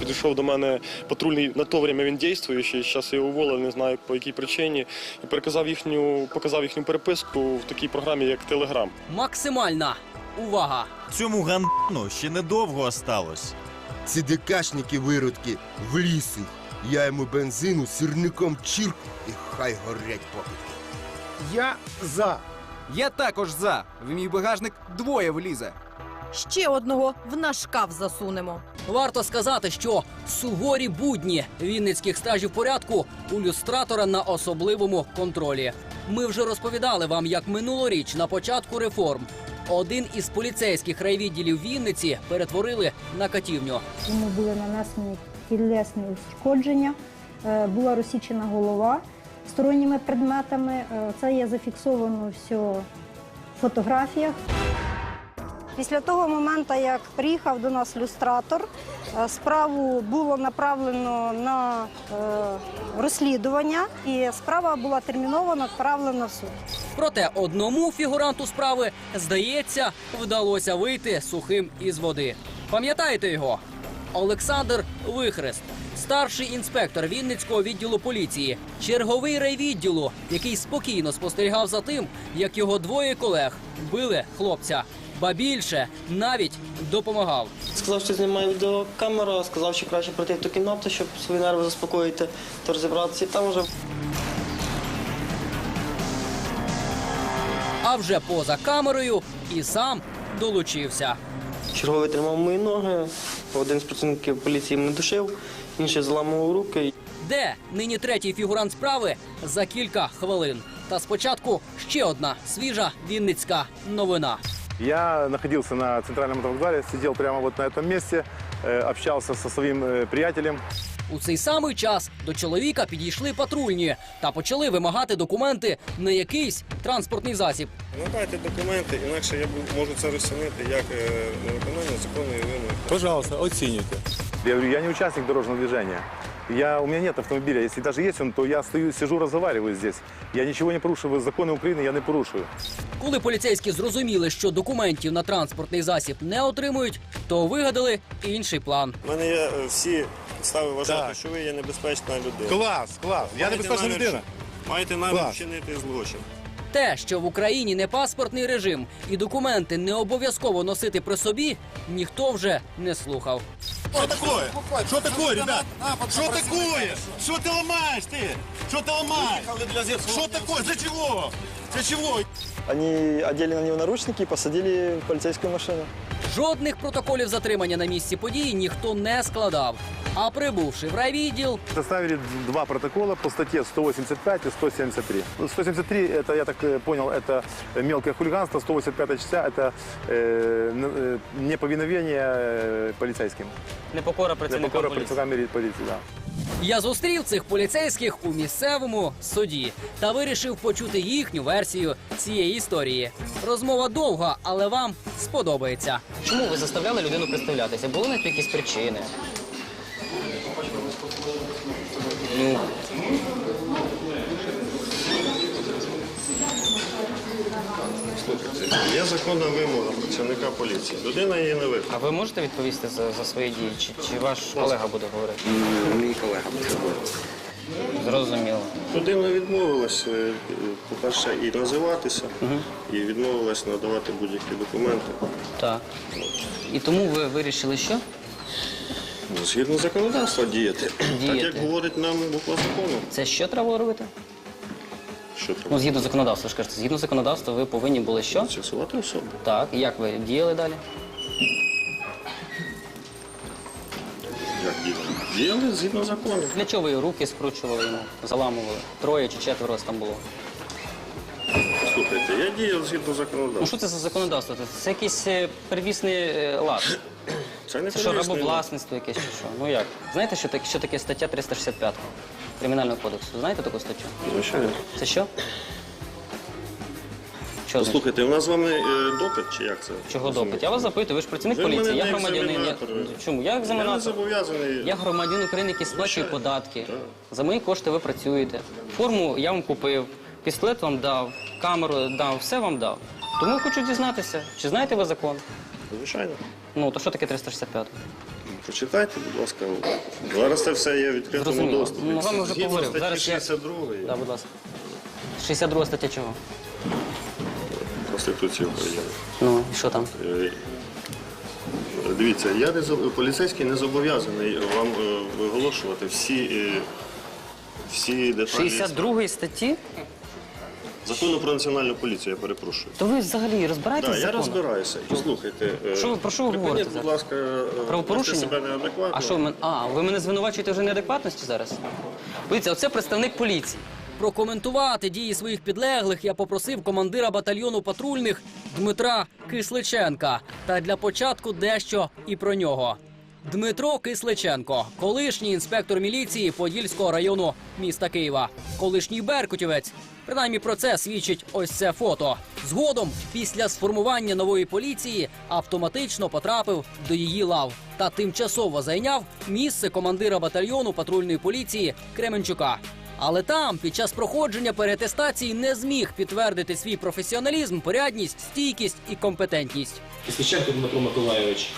Підійшов до мене патрульний на то время він дійствуючий, зараз його уволили, не знаю по якій причині. І переказав їхню, показав їхню переписку в такій програмі, як Телеграм. Максимальна увага! Цьому гандану ще недовго осталось. Ці ДКшники виродки в лісі. Я йому бензину сірником чірк і хай горять попитки. Я за. Я також за. В мій багажник двоє влізе. Ще одного в наш шкаф засунемо. Варто сказати, що суворі будні вінницьких стражів порядку у люстратора на особливому контролі. Ми вже розповідали вам, як минулоріч на початку реформ один із поліцейських райвідділів Вінниці перетворили на катівню. Йому були нанесені тілесні ушкодження, е, була розсічена голова сторонніми предметами. Е, Це є зафіксовано все в фотографіях. Після того моменту, як приїхав до нас люстратор, е, справу було направлено на е, розслідування, і справа була терміновано відправлена в суд. Проте одному фігуранту справи, здається, вдалося вийти сухим із води. Пам'ятаєте його? Олександр Вихрест, старший інспектор Вінницького відділу поліції, черговий райвідділу, який спокійно спостерігав за тим, як його двоє колег били хлопця. Ба більше навіть допомагав. Сказав, що знімає відеокамера, сказав, що краще пройти в ту кімнату, щоб свої нерви заспокоїти, то розібратися. І там вже А вже поза камерою і сам долучився. черговий тримав мої ноги, один з працівників поліції мене душив, інший заламував руки. Де нині третій фігурант справи за кілька хвилин. Та спочатку ще одна свіжа вінницька новина. Я находился на центральном вокзале, сидел прямо вот на этом месте, э, общался со своим э, приятелем. У цей самий час до чоловіка підійшли патрульні та почали вимагати документи на якийсь транспортний засіб. Надайте документи, інакше я можу це розцінити як невиконання законної вимоги. Пожалуйста, оцените. Я говорю, я не участник дорожного движения. Я, у меня нет автомобиля. Если даже есть он, то я стою, сижу, разговариваю здесь. Я ничего не порушую. Законы Украины я не порушую. Коли поліцейські зрозуміли, що документів на транспортний засіб не отримують, то вигадали інший план. У мене є всі підстави вважати, Так. що ви є небезпечна людина. Класс, класс. Я Маєте небезпечна намір- людина. Маєте намір Клас. вчинити злочин. Те, що в Україні не паспортний режим і документи не обов'язково носити при собі, ніхто вже не слухав. Що такое? Що такое, ребят? Що такое? Що ти ламаєш ти? Що ти ламаєш? Що такое? Для чого? Для чого? Вони одели на нього наручники і посадили в поліцейську машину. Жодних протоколів затримання на місці події ніхто не складав. А прибувши в райвідділ, Составили два протокола по статье 185 и 173. Ну, 173, это, я так э, понял, это мелкое хулиганство, 185 часа, это э, н- э, неповиновение э, полицейским. Непокора Непокора працівникам мілі- поліції, да. я зустрів цих поліцейських у місцевому суді та вирішив почути їхню версію цієї історії. Розмова довга, але вам сподобається. Чому ви заставляли людину представлятися? Були на якісь причини? Є законна вимога працівника поліції. Людина її не виконує. А ви можете відповісти за, за свої дії? Чи, чи ваш колега буде говорити? Мій колега буде говорити. Зрозуміло. Людина відмовилась, е, по-перше, і називатися, і відмовилась надавати будь-які документи. Так. І тому ви вирішили, що? Згідно законодавства діяти. Так Діяти. як говорить нам буква закону. Це що треба робити? Що? Ну, згідно законодавства, ж кажете, згідно законодавства, ви повинні були що? Фіксувати особу. Так, і як ви діяли далі? Як діяти? Діяли згідно закону. Для чого ви руки скручували йому, заламували? Троє чи четверо вас там було? Слухайте, я діяв згідно Ну законодавства. що це за законодавство? Це якийсь е, первісний е, лад. Це не Це що, рабовласництво якесь чи що? Ну як? Знаєте, що таке, що таке стаття 365 Кримінального кодексу? Знаєте таку статтю? Звичайно. Це що? Що значить? Слухайте, у нас з вами е, допит чи як це? Чого допит? Я вас запитую, ви ж працівник Ви поліції, мене я не громадянин. Я... екзаменатор. Чому? Я Я не екзаменатор. зобов'язаний. Я громадянин України, який сплачує податки. За мої кошти ви працюєте. Форму я вам купив, пістолет вам дав, камеру дав, все вам дав. Тому хочу дізнатися, чи знаєте ви закон? Звичайно. Ну, то що таке 365? Почитайте, будь ласка. Зараз це все є в відкритому Зрозуміло. доступі. Ну, вже Згідно поговорив. статті Зараз я- 62 Да, будь ласка. 62 стаття чого? Конституції України. Ну, і що там? Е, Дивіться, я не зоб- поліцейський не зобов'язаний вам е, виголошувати всі, е, всі деталі 62 статті? Закону про національну поліцію, я перепрошую. То ви взагалі розбираєтесь Так, я розбираюся. Послухайте, е, Що ви- про що ви припиніть, говорите будь зараз? ласка, е, Правопорушення? вести себе неадекватно. А що мен- А, ви мене звинувачуєте вже в неадекватності зараз? Дивіться, оце представник поліції. Прокоментувати дії своїх підлеглих я попросив командира батальйону патрульних Дмитра Кисличенка. Та для початку дещо і про нього. Дмитро Кисличенко, колишній інспектор міліції Подільського району міста Києва, колишній беркутівець. Принаймні про це свідчить ось це фото. Згодом, після сформування нової поліції, автоматично потрапив до її лав та тимчасово зайняв місце командира батальйону патрульної поліції Кременчука. Але там, під час проходження перетестації, не зміг підтвердити свій професіоналізм, порядність, стійкість і компетентність. Кисличенко Дмитро Миколайович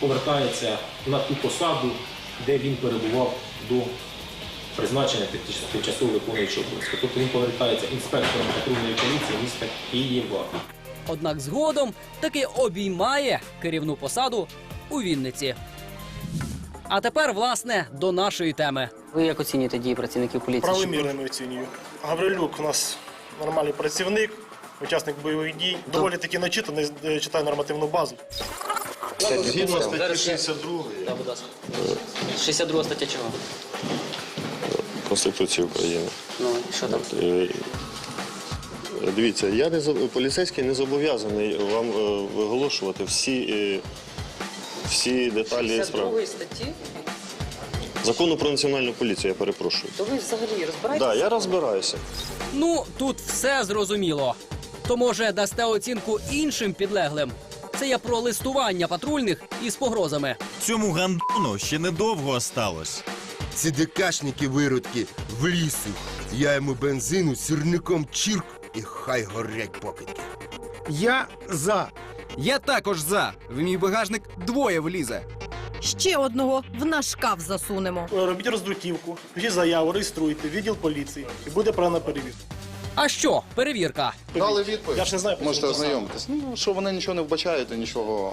повертається на ту посаду, де він перебував до призначення тимчасово виконуючого обов'язки. Тобто він повертається інспектором патрульної поліції міста Києва. Однак згодом таки обіймає керівну посаду у Вінниці. А тепер, власне, до нашої теми. Ви як оцінюєте дії працівників поліції? Правомірними оцінюю. Гаврилюк у нас нормальний працівник, учасник бойових дій. Доволі таки начитаний, е, читає нормативну базу. Згідно статті 62 Да, будь ласка. 62 стаття чого? Конституції України. Ну, і що там? Е, Дивіться, я не зоб- поліцейський не зобов'язаний вам е, виголошувати всі, е, всі деталі справи. статті? Закону про національну поліцію, я перепрошую. То ви взагалі Так, розбираєтесь? да, я розбираюся. Ну, тут все зрозуміло. То може дасте оцінку іншим підлеглим? Це я про листування патрульних із погрозами. Цьому гандону ще недовго осталось. Ці дикашники виродки в лісу. Я йому бензину сірником чірк і хай горять покидьки. Я за. Я також за. В мій багажник двоє влізе. Ще одного в наш шкаф засунемо. Робіть роздруківку, пишіть заяву, реєструйте, відділ поліції. І буде правильна перевірка. А що, перевірка? Дали відповідь. Я ж не знаю, Можете ознайомитись. Ну, що вони нічого не вбачають і нічого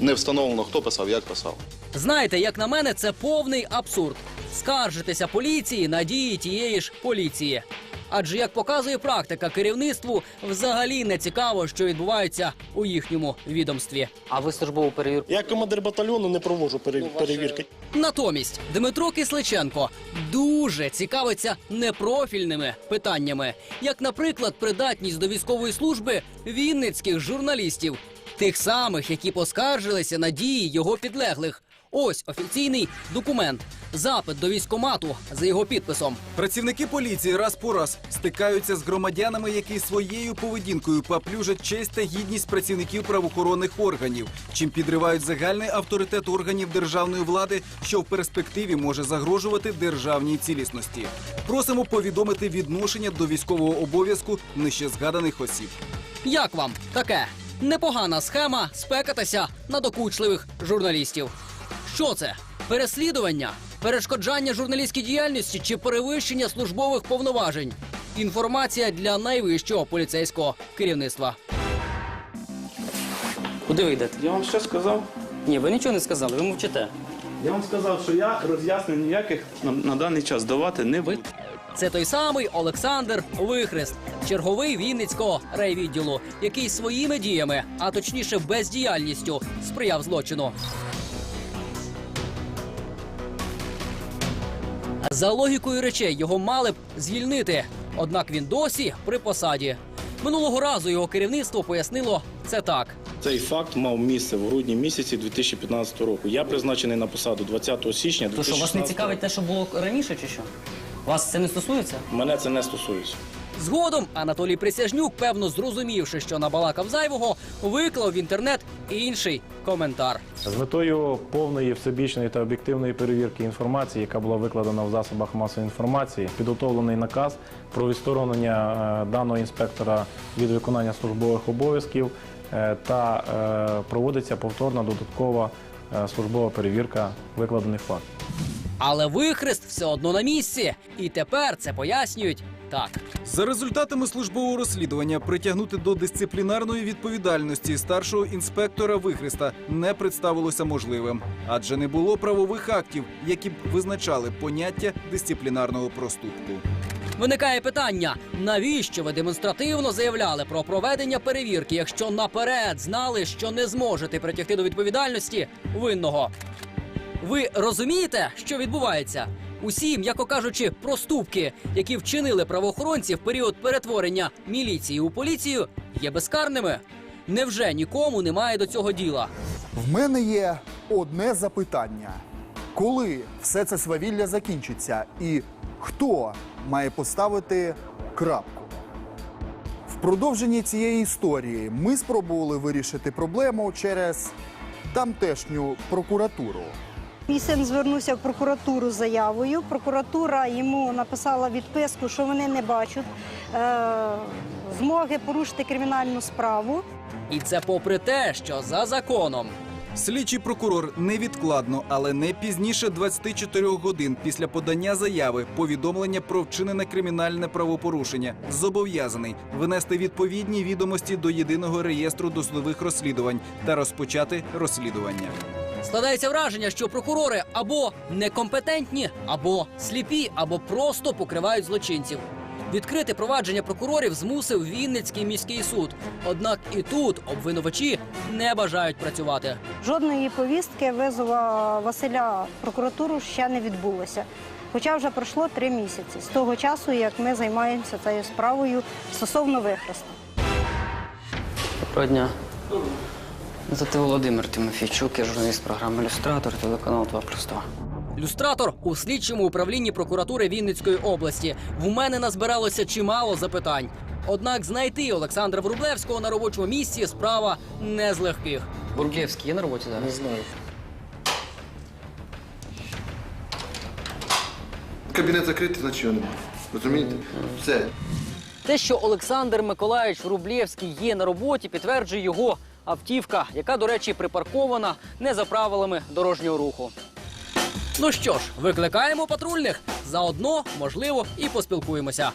не встановлено, хто писав, як писав. Знаєте, як на мене, це повний абсурд. Скаржитися поліції на дії тієї ж поліції. Адже як показує практика, керівництву взагалі не цікаво, що відбувається у їхньому відомстві. А ви службову перевірку? Я командир батальйону не проводжу пере- перевірки. Натомість Дмитро Кисличенко дуже цікавиться непрофільними питаннями, як, наприклад, придатність до військової служби вінницьких журналістів, тих самих, які поскаржилися на дії його підлеглих. Ось офіційний документ, запит до військомату за його підписом. Працівники поліції раз по раз стикаються з громадянами, які своєю поведінкою поплюжать честь та гідність працівників правоохоронних органів, чим підривають загальний авторитет органів державної влади, що в перспективі може загрожувати державній цілісності. Просимо повідомити відношення до військового обов'язку нижче згаданих осіб. Як вам таке? Непогана схема спекатися на докучливих журналістів. Що це? Переслідування, перешкоджання журналістській діяльності чи перевищення службових повноважень? Інформація для найвищого поліцейського керівництва. Куди ви йдете? Я вам що сказав? Ні, ви нічого не сказали, ви мовчите. Я вам сказав, що я роз'яснень ніяких на, на даний час давати не буду. Це той самий Олександр Вихрест, черговий Вінницького райвідділу, який своїми діями, а точніше бездіяльністю, сприяв злочину. За логікою речей його мали б звільнити, однак він досі при посаді. Минулого разу його керівництво пояснило це так. Цей факт мав місце в грудні місяці 2015 року. Я призначений на посаду 20 січня 2016 То що вас не цікавить те, що було раніше, чи що? Вас це не стосується? Мене це не стосується. Згодом Анатолій Присяжнюк, певно зрозумівши, що набалакав зайвого, виклав в інтернет інший коментар. З метою повної всебічної та об'єктивної перевірки інформації, яка була викладена в засобах масової інформації, підготовлений наказ про відсторонення е, даного інспектора від виконання службових обов'язків е, та е, проводиться повторна додаткова службова перевірка викладених фактів. Але вихрест все одно на місці. І тепер це пояснюють так. За результатами службового розслідування притягнути до дисциплінарної відповідальності старшого інспектора Вихреста не представилося можливим, адже не було правових актів, які б визначали поняття дисциплінарного проступку. Виникає питання: навіщо ви демонстративно заявляли про проведення перевірки, якщо наперед знали, що не зможете притягти до відповідальності винного? Ви розумієте, що відбувається? Усі, м'яко кажучи, проступки, які вчинили правоохоронці в період перетворення міліції у поліцію, є безкарними. Невже нікому немає до цього діла? В мене є одне запитання: коли все це свавілля закінчиться, і хто має поставити крапку? В продовженні цієї історії ми спробували вирішити проблему через тамтешню прокуратуру. Мій син звернувся в прокуратуру з заявою. Прокуратура йому написала відписку, що вони не бачать е, змоги порушити кримінальну справу. І це попри те, що за законом Слідчий прокурор невідкладно, але не пізніше 24 годин після подання заяви повідомлення про вчинене кримінальне правопорушення зобов'язаний винести відповідні відомості до єдиного реєстру досудових розслідувань та розпочати розслідування. Складається враження, що прокурори або некомпетентні, або сліпі, або просто покривають злочинців. Відкрити провадження прокурорів змусив Вінницький міський суд. Однак і тут обвинувачі не бажають працювати. Жодної повістки визова Василя в прокуратуру ще не відбулося. Хоча вже пройшло три місяці з того часу, як ми займаємося цією справою стосовно вихресту. Доброго дня. Звати Володимир Тимофійчук, я журналіст програми Ілюстратор, телеканал 2 плюс 2. Люстратор у слідчому управлінні прокуратури Вінницької області. В мене назбиралося чимало запитань. Однак знайти Олександра Врублевського на робочому місці справа не з легких. Бурблєвський є на роботі зараз? Не знаю. Кабінет закритий, значить його немає. Розумієте? Все. Те, що Олександр Миколаївич Врублєвський є на роботі, підтверджує його автівка, яка, до речі, припаркована не за правилами дорожнього руху. Ну що ж, викликаємо патрульних. Заодно, можливо, і поспілкуємося.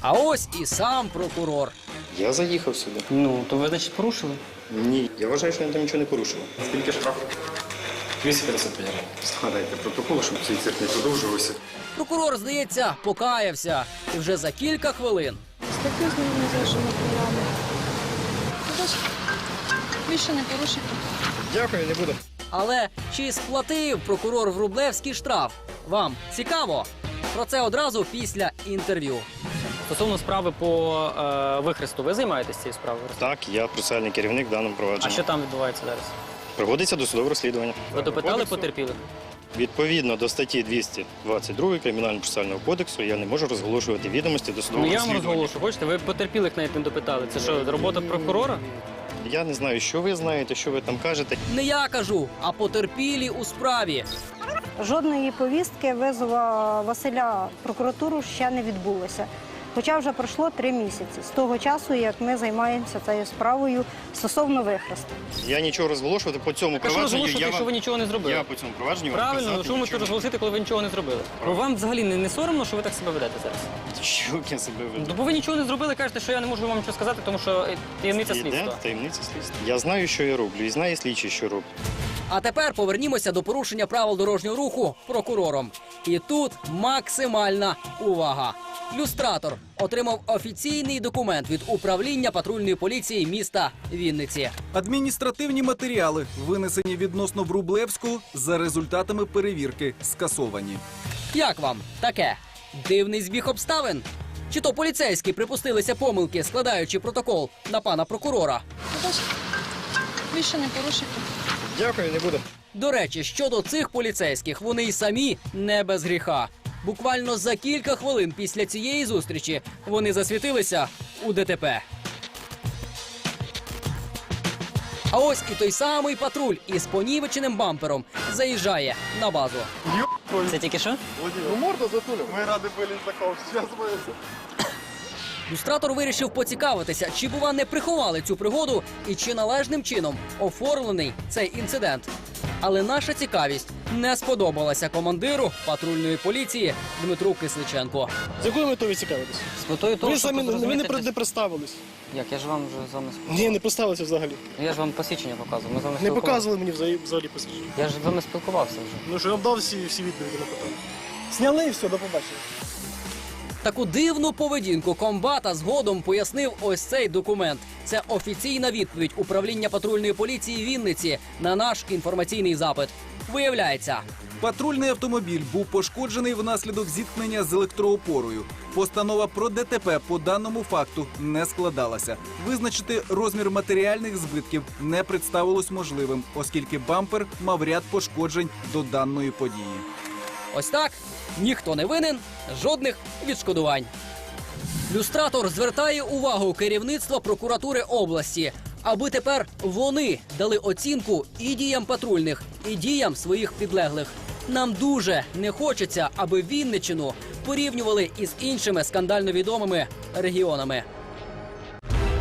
А ось і сам прокурор. Я заїхав сюди. Ну, то ви, значить, порушили? Ні, я вважаю, що я там нічого не порушив. Скільки штраф? 255 гривень. Складайте протокол, щоб цей цирк не продовжувався. Прокурор, здається, покаявся. І вже за кілька хвилин Статтю з вашого матеріалу. Більше не порушуйте. Дякую, не буду. Але чи сплатив прокурор Врублевський штраф? Вам цікаво? Про це одразу після інтерв'ю. Стосовно справи по е, вихресту, ви займаєтесь цією справою? Так, я процесуальний керівник в даному провадженні. А що там відбувається зараз? Проводиться досудове розслідування. Ви допитали потерпілих? Відповідно до статті 222 Кримінально-процесуального кодексу я не можу розголошувати відомості Ну досудового я вам розслідування. розголошу. Бачите, ви потерпілих навіть не допитали. Це що, робота прокурора? Я не знаю, що ви знаєте, що ви там кажете. Не я кажу, а потерпілі у справі. Жодної повістки визова Василя в прокуратуру ще не відбулося. Хоча вже пройшло три місяці з того часу, як ми займаємося цією справою стосовно вихресту. Я нічого розголошувати по цьому Так а що провадженню. розголошувати, я вам... ви нічого не зробили? Я по цьому провадженню вам Правильно, ну що ви можете розголосити, коли ви нічого не зробили? Бо вам взагалі не, не соромно, що ви так себе ведете зараз? Що я себе веду? Ну, бо ви нічого не зробили, кажете, що я не можу вам нічого сказати, тому що е, таємниця слідства. таємниця слідства. Я знаю, що я роблю, і знає слідчий, що роблю. А тепер повернімося до порушення правил дорожнього руху прокурором. І тут максимальна увага. Люстратор отримав офіційний документ від управління патрульної поліції міста Вінниці. Адміністративні матеріали, винесені відносно Врублевського, за результатами перевірки скасовані. Як вам таке? Дивний збіг обставин? Чи то поліцейські припустилися помилки, складаючи протокол на пана прокурора? Більше не порушуйте. Дякую, не буду. До речі, щодо цих поліцейських, вони й самі не без гріха. Буквально за кілька хвилин після цієї зустрічі вони засвітилися у ДТП. А ось і той самий патруль із понівеченим бампером заїжджає на базу. Це тільки що? Ну морду затулил. Мы рады были знакомы. Сейчас мы... Люстратор вирішив поцікавитися, чи бува не приховали цю пригоду і чи належним чином оформлений цей інцидент. Але наша цікавість не сподобалася командиру патрульної поліції Дмитру Кисличенко. З якою метою ви цікавитесь? З метою того, Ви щоб самі ви не, зрозуміти, при- не представились. Як я ж вам вже з вами спілкувався. Ні, не представилися взагалі. Я ж вам посвідчення показував. Ми з вами Не спілкувалися. показували мені взагалі, взагалі посвідчення. Я ж з вами спілкувався вже. Ну що я вам дав всі, всі відповіді на питання. Сняли і все, до побачення. Таку дивну поведінку комбата згодом пояснив ось цей документ. Це офіційна відповідь управління патрульної поліції Вінниці на наш інформаційний запит. Виявляється, Патрульний автомобіль був пошкоджений внаслідок зіткнення з електроопорою. Постанова про ДТП по даному факту не складалася. Визначити розмір матеріальних збитків не представилось можливим, оскільки бампер мав ряд пошкоджень до даної події. Ось так ніхто не винен, жодних відшкодувань. Люстратор звертає увагу керівництва прокуратури області, аби тепер вони дали оцінку і діям патрульних, і діям своїх підлеглих. Нам дуже не хочеться, аби Вінничину порівнювали із іншими скандально відомими регіонами.